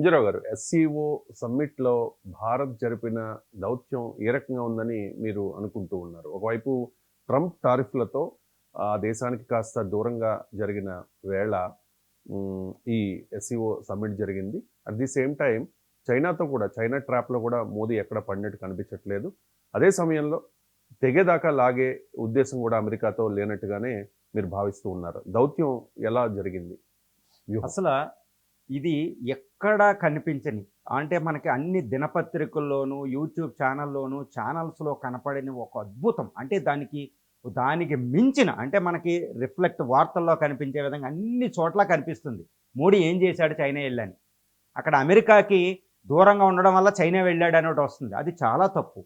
అంజరావు గారు ఎస్సీఓ సమ్మిట్లో భారత్ జరిపిన దౌత్యం ఏ రకంగా ఉందని మీరు అనుకుంటూ ఉన్నారు? ఒకవైపు ట్రంప్ టారిఫ్లతో ఆ దేశానికి కాస్త దూరంగా జరిగిన వేళ ఈ ఎస్సీఓ సమ్మిట్ జరిగింది. అట్ ది సేమ్ టైం చైనాతో కూడా చైనా ట్రాప్లో కూడా మోదీ ఎక్కడ పడినట్టు కనిపించట్లేదు. అదే సమయంలో తెగేదాకా లాగే ఉద్దేశం కూడా అమెరికాతో లేనట్టుగానే మీరు భావిస్తూ ఉన్నారు. దౌత్యం ఎలా జరిగింది? అసలు ఇది ఎక్కడా కనిపించని అంటే మనకి అన్ని దినపత్రికల్లోనూ యూట్యూబ్ ఛానల్లోనూ ఛానల్స్లో కనపడని ఒక అద్భుతం. అంటే దానికి దానికి మించిన అంటే మనకి రిఫ్లెక్ట్ వార్తల్లో కనిపించే విధంగా అన్ని చోట్ల కనిపిస్తుంది. మోడీ ఏం చేశాడు? చైనా వెళ్ళని. అక్కడ అమెరికాకి దూరంగా ఉండడం వల్ల చైనా వెళ్ళాడు అని వస్తుంది. అది చాలా తప్పు.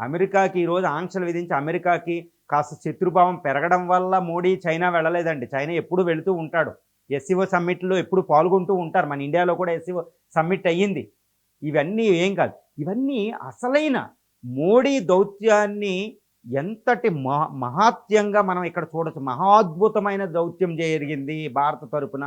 అమెరికాకి ఈరోజు ఆంక్షలు విధించి అమెరికాకి కాస్త శత్రుభావం పెరగడం వల్ల మోడీ చైనా వెళ్ళలేదండి. చైనా ఎప్పుడు వెళుతూ ఉంటాడు. ఎస్సీఓ సమ్మిట్లో ఎప్పుడు పాల్గొంటూ ఉంటారు. మన ఇండియాలో కూడా ఎస్సీఓ సమ్మిట్ అయ్యింది. ఇవన్నీ ఏం కాదు. ఇవన్నీ అసలైన మోడీ దౌత్యాన్ని ఎంతటి మహా మహాత్యంగా మనం ఇక్కడ చూడొచ్చు. మహాద్భుతమైన దౌత్యం జరిగింది భారత తరపున.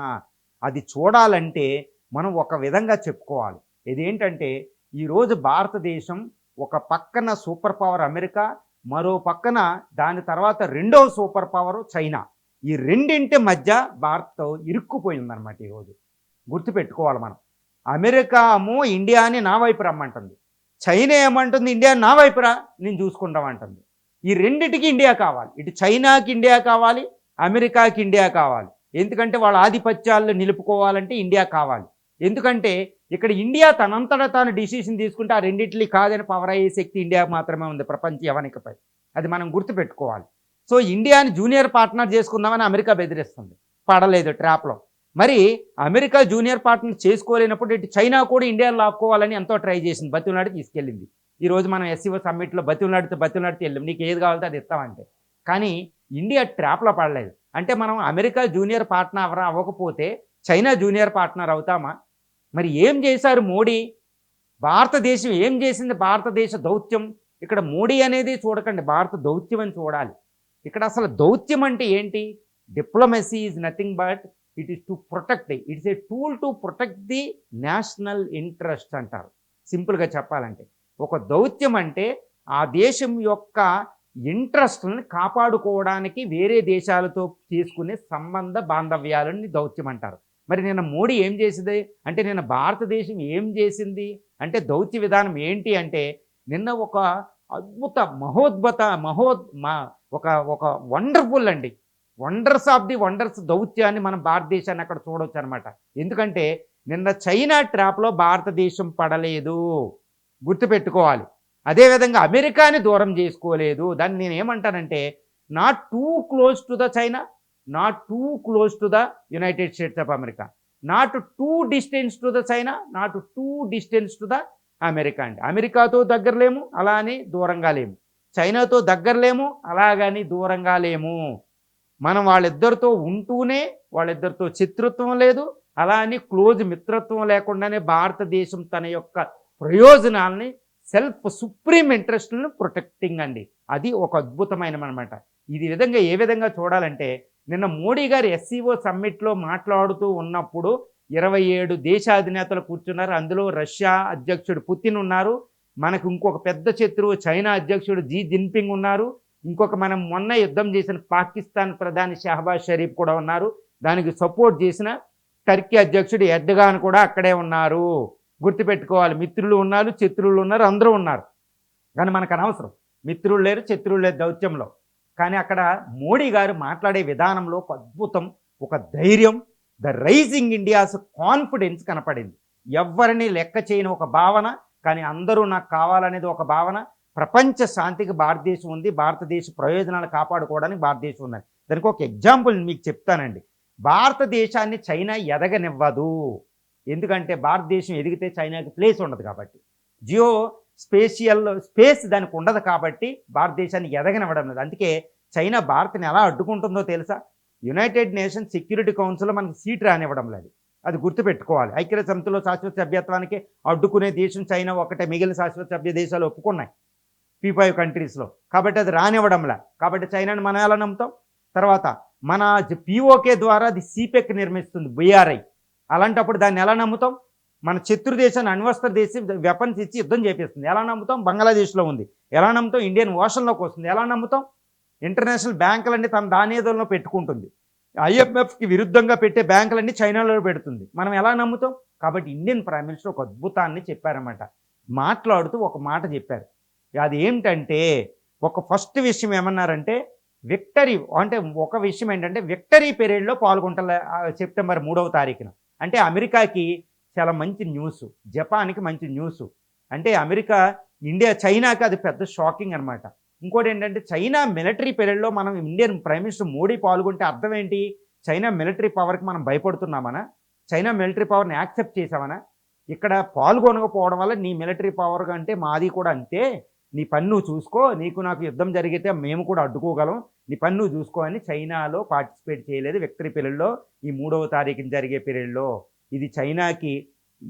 అది చూడాలంటే మనం ఒక విధంగా చెప్పుకోవాలి. ఇదేంటంటే ఈరోజు భారతదేశం ఒక పక్కన సూపర్ పవర్ అమెరికా మరో పక్కన దాని తర్వాత రెండవ సూపర్ పవర్ చైనా. ఈ రెండింటి మధ్య భారత్ ఇరుక్కుపోయిందనమాట ఈరోజు గుర్తుపెట్టుకోవాలి మనం. అమెరికా ఏమో ఇండియాని నా వైపు రమ్మంటుంది. చైనా ఏమంటుంది ఇండియా నా వైపు రా నేను చూసుకుంటామంటుంది. ఈ రెండిటికి ఇండియా కావాలి. ఇటు చైనాకి ఇండియా కావాలి అమెరికాకి ఇండియా కావాలి. ఎందుకంటే వాళ్ళ ఆధిపత్యాలను నిలుపుకోవాలంటే ఇండియా కావాలి. ఎందుకంటే ఇక్కడ ఇండియా తనంతటా తాను డిసిషన్ తీసుకుంటే ఆ రెండిట్లీ కాదని పవర్ అయ్యే శక్తి ఇండియాకు మాత్రమే ఉంది ప్రపంచ యవనికపై. అది మనం గుర్తుపెట్టుకోవాలి. సో ఇండియాని జూనియర్ పార్ట్నర్ చేసుకుందామని అమెరికా బెదిరిస్తుంది. పడలేదు ట్రాప్లో. మరి అమెరికా జూనియర్ పార్ట్నర్ చేసుకోలేనప్పుడు ఇటు చైనా కూడా ఇండియాని లాక్కోవాలని ఎంతో ట్రై చేసింది. బతిలాడి తీసుకెళ్ళింది. ఈరోజు మనం ఎస్సీఓ సమ్మిట్లో బతిలాడితే బతిలాడితే వెళ్ళాం. నీకు ఏది కావాలంటే అది ఇస్తామంటే కానీ ఇండియా ట్రాప్లో పడలేదు. అంటే మనం అమెరికా జూనియర్ పార్ట్నర్ అవ్వకపోతే చైనా జూనియర్ పార్ట్నర్ అవుతామా? మరి ఏం చేశారు మోడీ? భారతదేశం ఏం చేసింది? భారతదేశ దౌత్యం. ఇక్కడ మోడీ అనేది చూడకండి. భారత దౌత్యం అని చూడాలి. ఇక్కడ అసలు దౌత్యం అంటే ఏంటి? Diplomacy is nothing but it is to protect its a tool to protect the national interest అంటారు. సింపుల్గా చెప్పాలంటే. ఒక దౌత్యం అంటే ఆ దేశం యొక్క ఇంట్రెస్ట్ని కాపాడుకోవడానికి వేరే దేశాలతో తీసుకునే సంబంధ బాంధవ్యాలని దౌత్యం అంటారు. మరి నిన్న మోడీ ఏం చేసింది? అంటే నిన్న భారతదేశం ఏం చేసింది? అంటే దౌత్య విధానం ఏంటి అంటే నిన్న ఒక అద్భుత మహోద్భుత మహోద్ మా ఒక ఒక వండర్ఫుల్ అండి. వండర్స్ ఆఫ్ ది వండర్స్ దౌత్యాన్ని మనం భారతదేశాన్ని అక్కడ చూడవచ్చు అనమాట ఎందుకంటే నిన్న చైనా ట్రాప్లో భారతదేశం పడలేదు. గుర్తుపెట్టుకోవాలి. అదేవిధంగా అమెరికాని దూరం చేసుకోలేదు. దాన్ని నేను ఏమంటానంటే not too close to the China not too close to the United States of America. Not too distance to the China not too distance to the America అండి. అమెరికాతో దగ్గరలేము అలా అని దూరంగా లేము. చైనాతో దగ్గరలేము అలాగని దూరంగా లేము. మనం వాళ్ళిద్దరితో ఉంటూనే వాళ్ళిద్దరితో శత్రుత్వం లేదు అలా అని క్లోజ్ మిత్రత్వం లేకుండానే భారతదేశం తన యొక్క ప్రయోజనాల్ని సెల్ఫ్ సుప్రీం ఇంట్రెస్ట్లను ప్రొటెక్టింగ్ అండి. అది ఒక అద్భుతమైన అనమాట ఇది విధంగా ఏ విధంగా చూడాలంటే నిన్న మోడీ గారు ఎస్సీఓ సమ్మిట్లో మాట్లాడుతూ ఉన్నప్పుడు ఇరవై ఏడు దేశాధినేతలు కూర్చున్నారు. అందులో రష్యా అధ్యక్షుడు పుతిన్ ఉన్నారు. మనకు ఇంకొక పెద్ద శత్రువు చైనా అధ్యక్షుడు జీ జిన్పింగ్ ఉన్నారు. ఇంకొక మనం మొన్న యుద్ధం చేసిన పాకిస్తాన్ ప్రధాని షహబాజ్ షరీఫ్ కూడా ఉన్నారు. దానికి సపోర్ట్ చేసిన టర్కీ అధ్యక్షుడు ఎర్డగాన్ కూడా అక్కడే ఉన్నారు. గుర్తుపెట్టుకోవాలి మిత్రులు ఉన్నారు శత్రువులు ఉన్నారు అందరూ ఉన్నారు. కానీ మనకు అనవసరం. మిత్రులు లేరు శత్రువులు లేరు దౌత్యంలో. కానీ అక్కడ మోడీ గారు మాట్లాడే విధానంలో ఒక అద్భుతం ఒక ధైర్యం ద రైజింగ్ ఇండియాస్ కాన్ఫిడెన్స్ కనపడింది. ఎవరిని లెక్క చేయని ఒక భావన కానీ అందరూ నాకు కావాలనేది ఒక భావన ప్రపంచ శాంతికి భారతదేశం ఉంది భారతదేశ ప్రయోజనాలు కాపాడుకోవడానికి భారతదేశం ఉందని. దానికి ఒక ఎగ్జాంపుల్ మీకు చెప్తానండి. భారతదేశాన్ని చైనా ఎదగనివ్వదు. ఎందుకంటే భారతదేశం ఎదిగితే చైనాకి ప్లేస్ ఉండదు కాబట్టి. జియో స్పేషియల్ స్పేస్ దానికి ఉండదు కాబట్టి భారతదేశాన్ని ఎదగనివ్వడం లేదు. అందుకే చైనా భారత్ని ఎలా అడ్డుకుంటుందో తెలుసా? యునైటెడ్ నేషన్స్ సెక్యూరిటీ కౌన్సిల్లో మనకి సీట్ రానివ్వడం లేదు. అది గుర్తుపెట్టుకోవాలి. ఐక్యరాజ్య సమితిలో శాశ్వత సభ్యత్వానికి అడ్డుకునే దేశం చైనా ఒకటే మిగిలిన శాశ్వత సభ్య దేశాలు ఒప్పుకున్నాయి. పీ ఫైవ్ కంట్రీస్లో కాబట్టి అది రానివ్వడంలే కాబట్టి చైనాని మనం ఎలా నమ్ముతాం? తర్వాత మన పిఓకే ద్వారా అది సిపెక్ నిర్మిస్తుంది బీఆర్ఐ అలాంటప్పుడు దాన్ని ఎలా నమ్ముతాం? మన శత్రు దేశాన్ని అణ్వస్త్ర దేశం వెపన్స్ ఇచ్చి యుద్ధం చేపిస్తుంది. ఎలా నమ్ముతాం? బంగ్లాదేశ్లో ఉంది. ఎలా నమ్ముతాం? ఇండియన్ ఓషన్లోకి వస్తుంది. ఎలా నమ్ముతాం? ఇంటర్నేషనల్ బ్యాంకులన్నీ తన దానేదంలో పెట్టుకుంటుంది. ఐఎంఎఫ్కి విరుద్ధంగా పెట్టే బ్యాంకులన్నీ చైనాలో పెడుతుంది. మనం ఎలా నమ్ముతాం? కాబట్టి ఇండియన్ ప్రైమ్ మినిస్టర్ ఒక అద్భుతాన్ని చెప్పారన్నమాట. మాట్లాడుతూ ఒక మాట చెప్పారు. అది ఏమిటంటే ఒక ఫస్ట్ విషయం ఏమన్నారంటే విక్టరీ అంటే ఒక విషయం ఏంటంటే విక్టరీ పీరియడ్లో పాల్గొంటారు సెప్టెంబర్ మూడవ తారీఖున. అంటే అమెరికాకి చాలా మంచి న్యూస్. జపాన్కి మంచి న్యూస్. అంటే అమెరికా ఇండియా చైనాకి అది పెద్ద షాకింగ్ అనమాట ఇంకోటి ఏంటంటే చైనా మిలిటరీ పీరియడ్లో మనం ఇండియన్ ప్రైమ్ మినిస్టర్ మోడీ పాల్గొంటే అర్థం ఏంటి? చైనా మిలిటరీ పవర్కి మనం భయపడుతున్నామనా? చైనా మిలిటరీ పవర్ని యాక్సెప్ట్ చేసామనా ఇక్కడ పాల్గొనకపోవడం వల్ల నీ మిలిటరీ పవర్ అంటే మాది కూడా అంతే. నీ పన్ను చూసుకో. నీకు నాకు యుద్ధం జరిగితే మేము కూడా అడ్డుకోగలం. నీ పన్ను చూసుకో అని చైనాలో పార్టిసిపేట్ చేయలేదు విక్టరీ పీరియడ్లో ఈ మూడవ తారీఖున జరిగే పీరియడ్లో. ఇది చైనాకి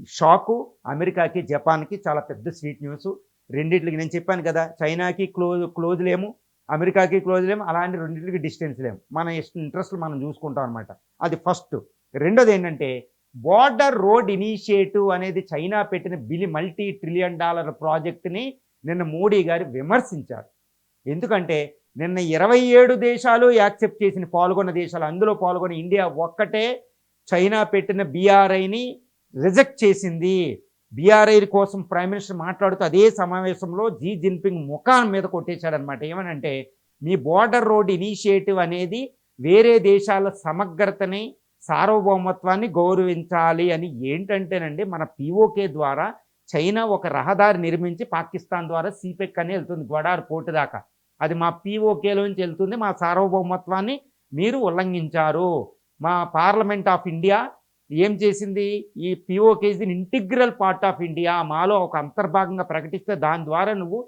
షాకు అమెరికాకి జపాన్కి చాలా పెద్ద స్వీట్ న్యూస్. రెండిట్లకి నేను చెప్పాను కదా చైనాకి క్లోజ్ క్లోజ్ లేము అమెరికాకి క్లోజ్ లేము అలాంటి రెండింటికి డిస్టెన్స్ లేము. మన ఇంట్రెస్ట్ మనం చూసుకుంటాం అనమాట అది ఫస్ట్. రెండోది ఏంటంటే బార్డర్ రోడ్ ఇనిషియేటివ్ అనేది చైనా పెట్టిన బిలి మల్టీ ట్రిలియన్ డాలర్ ప్రాజెక్ట్ని నిన్న మోడీ గారు విమర్శించారు. ఎందుకంటే నిన్న ఇరవై ఏడు దేశాలు యాక్సెప్ట్ చేసిన పాల్గొన్న దేశాలు అందులో పాల్గొన్న ఇండియా ఒక్కటే చైనా పెట్టిన బీఆర్ఐని రిజెక్ట్ చేసింది. బీఆర్ఐ కోసం ప్రైమ్ మినిస్టర్ మాట్లాడుతూ అదే సమావేశంలో జీ జిన్పింగ్ ముఖాన్ మీద కొట్టేశాడనమాట ఏమనంటే మీ బోర్డర్ రోడ్ ఇనిషియేటివ్ అనేది వేరే దేశాల సమగ్రతని సార్వభౌమత్వాన్ని గౌరవించాలి అని ఏంటంటేనండి మన పిఓకే ద్వారా చైనా ఒక రహదారి నిర్మించి పాకిస్తాన్ ద్వారా సీపెక్ అని వెళ్తుంది గొడార్ పోర్టు దాకా. అది మా పీఓకేలోంచి వెళ్తుంది మా సార్వభౌమత్వాన్ని మీరు ఉల్లంఘించారు. మా పార్లమెంట్ ఆఫ్ ఇండియా ఏం చేసింది? ఈ PoK is integral part of India మాలో ఒక అంతర్భాగంగా ప్రకటిస్తే దాని ద్వారా నువ్వు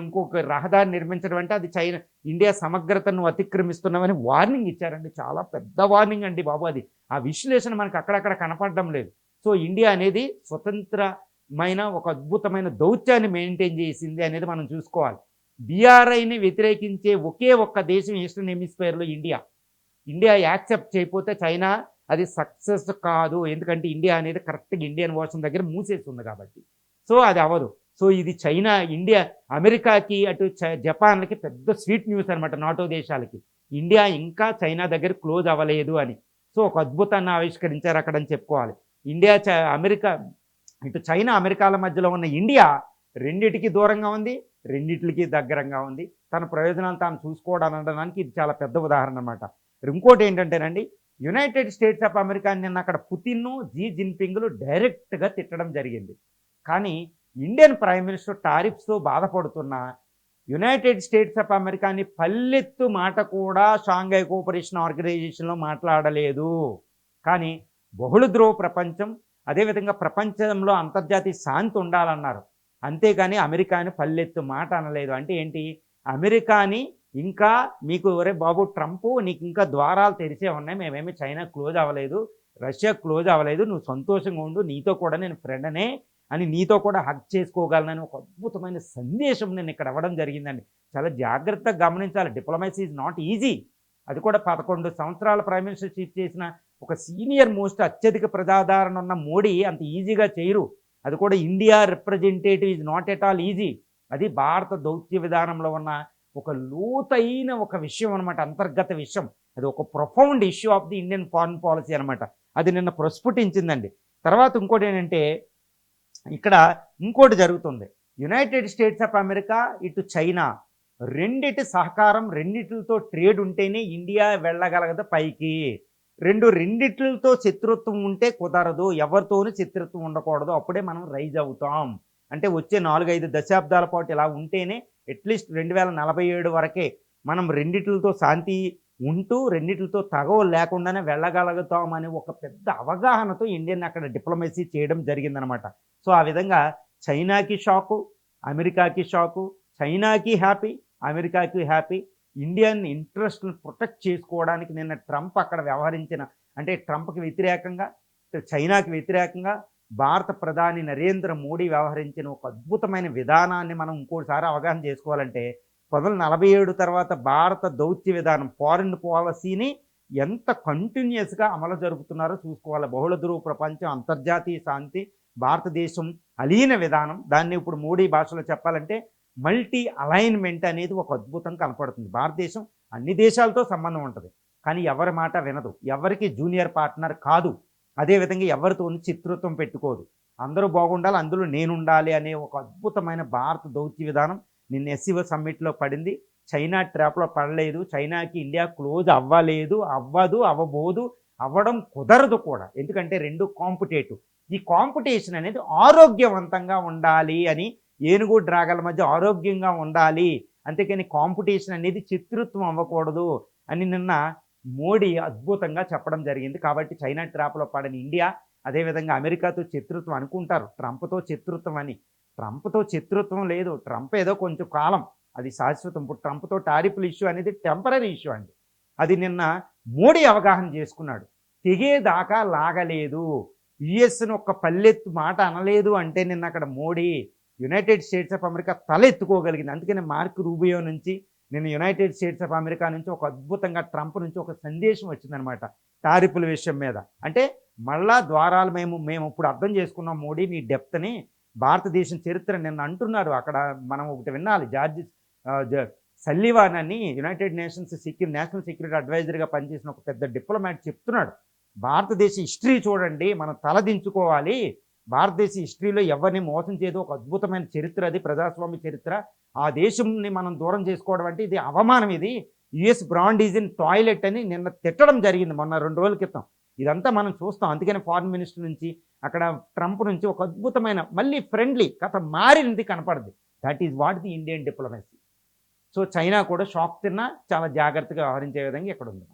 ఇంకొక రహదారి నిర్మించడం అంటే అది చైనా ఇండియా సమగ్రతను అతిక్రమిస్తున్నామని వార్నింగ్ ఇచ్చారండి. చాలా పెద్ద వార్నింగ్ అండి బాబు అది. ఆ విశ్లేషణ మనకు అక్కడక్కడ కనపడడం లేదు. సో ఇండియా అనేది స్వతంత్రమైన ఒక అద్భుతమైన దౌత్యాన్ని మెయింటైన్ చేసింది అనేది మనం చూసుకోవాలి. బీఆర్ఐని వ్యతిరేకించే ఒకే ఒక్క దేశం ఈస్టర్న్ హెమిస్ఫియర్లో ఇండియా. ఇండియా యాక్సెప్ట్ చేయకపోతే చైనా అది సక్సెస్ కాదు. ఎందుకంటే ఇండియా అనేది కరెక్ట్గా ఇండియన్ ఓషన్ దగ్గర మూసేస్తుంది కాబట్టి. సో అది అవ్వదు. సో ఇది చైనా ఇండియా అమెరికాకి అటు చ- జపాన్లకి పెద్ద స్వీట్ న్యూస్ అనమాట నాటో దేశాలకి. ఇండియా ఇంకా చైనా దగ్గర క్లోజ్ అవ్వలేదు అని. సో ఒక అద్భుతాన్ని ఆవిష్కరించారు అక్కడ అని చెప్పుకోవాలి. ఇండియా చ అమెరికా ఇటు చైనా అమెరికాల మధ్యలో ఉన్న ఇండియా రెండిటికి దూరంగా ఉంది రెండిటికి దగ్గరంగా ఉంది. తన ప్రయోజనాలు తాను చూసుకోవడం అనడానికి ఇది చాలా పెద్ద ఉదాహరణ అనమాట ఇంకోటి ఏంటంటేనండి యునైటెడ్ స్టేట్స్ ఆఫ్ అమెరికా నిన్న అక్కడ పుతిన్ను జీ జిన్పింగ్లు డైరెక్ట్గా తిట్టడం జరిగింది. కానీ ఇండియన్ ప్రైమ్ మినిస్టర్ టారిఫ్స్తో బాధపడుతున్న యునైటెడ్ స్టేట్స్ ఆఫ్ అమెరికాని పల్లెత్తు మాట కూడా షాంఘై కోఆపరేషన్ ఆర్గనైజేషన్లో మాట్లాడలేదు. కానీ బహుళ ధ్రువ ప్రపంచం అదేవిధంగా ప్రపంచంలో అంతర్జాతీయ శాంతి ఉండాలన్నారు. అంతేగాని అమెరికాని పల్లెత్తు మాట అనలేదు. అంటే ఏంటి? అమెరికాని ఇంకా మీకు ఒరే బాబు ట్రంప్ నీకు ఇంకా ద్వారాలు తెరిసే ఉన్నాయి. మేమేమి చైనా క్లోజ్ అవ్వలేదు. రష్యా క్లోజ్ అవ్వలేదు. నువ్వు సంతోషంగా ఉండు. నీతో కూడా నేను ఫ్రెండ్నే అని నీతో కూడా హక్ చేసుకోగలనని ఒక అద్భుతమైన సందేశం నేను ఇక్కడ ఇవ్వడం జరిగిందండి. చాలా జాగ్రత్తగా గమనించాలి. Diplomacy is not easy. అది కూడా పదకొండు సంవత్సరాల ప్రైమ్ మినిస్టర్ చీఫ్ చేసిన ఒక సీనియర్ మోస్ట్ అత్యధిక ప్రజాదరణ ఉన్న మోడీ అంత ఈజీగా చేయరు. అది కూడా India representative is not at all easy. అది భారత దౌత్య విధానంలో ఉన్న ఒక లోతైన ఒక విషయం అనమాట అంతర్గత విషయం. అది ఒక profound issue of the Indian foreign policy అనమాట అది నిన్న ప్రస్ఫుటించిందండి. తర్వాత ఇంకోటి ఏంటంటే ఇక్కడ ఇంకోటి జరుగుతుంది. యునైటెడ్ స్టేట్స్ ఆఫ్ అమెరికా ఇటు చైనా రెండిటి సహకారం రెండిటితో ట్రేడ్ ఉంటేనే ఇండియా వెళ్ళగలగదు పైకి. రెండు రెండిట్లతో శత్రుత్వం ఉంటే కుదరదు. ఎవరితోనూ శత్రుత్వం ఉండకూడదు. అప్పుడే మనం రైజ్ అవుతాం. అంటే వచ్చే నాలుగైదు దశాబ్దాల పాటు ఇలా ఉంటేనే అట్లీస్ట్ రెండు వేల నలభై ఏడు వరకే మనం రెండిట్లతో శాంతి ఉంటూ రెండిట్లతో తగవ లేకుండానే వెళ్ళగలుగుతామని ఒక పెద్ద అవగాహనతో ఇండియన్ అక్కడ డిప్లొమసీ చేయడం జరిగిందనమాట. సో ఆ విధంగా చైనాకి షాకు అమెరికాకి షాకు చైనాకి హ్యాపీ అమెరికాకి హ్యాపీ ఇండియన్ ఇంట్రెస్ట్ను ప్రొటెక్ట్ చేసుకోవడానికి నిన్న ట్రంప్ అక్కడ వ్యవహరించిన అంటే ట్రంప్కి వ్యతిరేకంగా చైనాకి వ్యతిరేకంగా భారత ప్రధాని నరేంద్ర మోడీ వ్యవహరించిన ఒక అద్భుతమైన విధానాన్ని మనం ఇంకోసారి అవగాహన చేసుకోవాలంటే పంతొమ్మిది నలభై ఏడు తర్వాత భారత దౌత్య విధానం ఫారిన్ పాలసీని ఎంత కంటిన్యూస్గా అమలు జరుపుతున్నారో చూసుకోవాలి. బహుళ ధ్రువ ప్రపంచం అంతర్జాతీయ శాంతి భారతదేశం అలీన విధానం. దాన్ని ఇప్పుడు మోడీ భాషలో చెప్పాలంటే మల్టీ అలైన్మెంట్ అనేది ఒక అద్భుతం కనపడుతుంది. భారతదేశం అన్ని దేశాలతో సంబంధం ఉంటుంది. కానీ ఎవరి మాట వినదు. ఎవరికి జూనియర్ పార్ట్నర్ కాదు. అదేవిధంగా ఎవరితో చిత్రత్వం పెట్టుకోదు. అందరూ బాగుండాలి అందులో నేను ఉండాలి అనే ఒక అద్భుతమైన భారత దౌత్య విధానం నిన్న ఎస్సీఓ సమ్మిట్లో పడింది. చైనా ట్రాప్లో పడలేదు. చైనాకి ఇండియా క్లోజ్ అవ్వలేదు అవ్వదు అవ్వబోదు అవ్వడం కుదరదు కూడా. ఎందుకంటే రెండు కాంపిటేటివ్. ఈ కాంపిటీషన్ అనేది ఆరోగ్యవంతంగా ఉండాలి అని ఏనుగు డ్రాగల మధ్య ఆరోగ్యంగా ఉండాలి. అంతేకాని కాంపిటీషన్ అనేది చిత్రుత్వం అవ్వకూడదు అని నిన్న మోడీ అద్భుతంగా చెప్పడం జరిగింది. కాబట్టి చైనా ట్రాప్లో పడిన ఇండియా అదేవిధంగా అమెరికాతో శత్రుత్వం అనుకుంటారు. ట్రంప్తో శత్రుత్వం అని. ట్రంప్తో శత్రుత్వం లేదు. ట్రంప్ ఏదో కొంచెం కాలం. అది శాశ్వతం. ఇప్పుడు ట్రంప్తో టారిఫ్ల ఇష్యూ అనేది టెంపరీ ఇష్యూ అండి. అది నిన్న మోడీ అవగాహన చేసుకున్నాడు. తెగేదాకా లాగలేదు. యుఎస్ను ఒక్క పల్లెత్తు మాట అనలేదు అంటే నిన్న అక్కడ Modi United States of America తల ఎత్తుకోగలిగింది అందుకని మార్క్ రూబియో నుంచి నేను యునైటెడ్ స్టేట్స్ ఆఫ్ అమెరికా నుంచి ఒక అద్భుతంగా ట్రంప్ నుంచి ఒక సందేశం వచ్చిందనమాట టారిఫుల విషయం మీద. అంటే మళ్ళా ద్వారాలు మేము మేము ఇప్పుడు అర్థం చేసుకున్నాం మోడీ నీ డెప్త్ని భారతదేశం చరిత్ర నిన్న అంటున్నారు. అక్కడ మనం ఒకటి వినాలి. జార్జ్ సల్లివాన్ అని United Nations security national security అడ్వైజర్గా పనిచేసిన ఒక పెద్ద డిప్లొమాట్ చెప్తున్నాడు. భారతదేశ హిస్టరీ చూడండి మనం తలదించుకోవాలి భారతదేశ హిస్టరీలో ఎవరిని మోసం చేయదు ఒక అద్భుతమైన చరిత్ర అది ప్రజాస్వామ్య చరిత్ర. ఆ దేశంని మనం దూరం చేసుకోవడం అంటే ఇది అవమానం ఇది. US brand is in toilet అని నిన్న తిట్టడం జరిగింది మొన్న రెండు రోజుల క్రితం. ఇదంతా మనం చూస్తాం. అందుకని ఫారిన్ మినిస్టర్ నుంచి అక్కడ ట్రంప్ నుంచి ఒక అద్భుతమైన మళ్ళీ ఫ్రెండ్లీ కథ మారినది కనపడదు. That is what the Indian diplomacy so China కూడా షాక్ తిన్నా చాలా జాగ్రత్తగా వ్యవహరించే విధంగా ఇక్కడ ఉంది.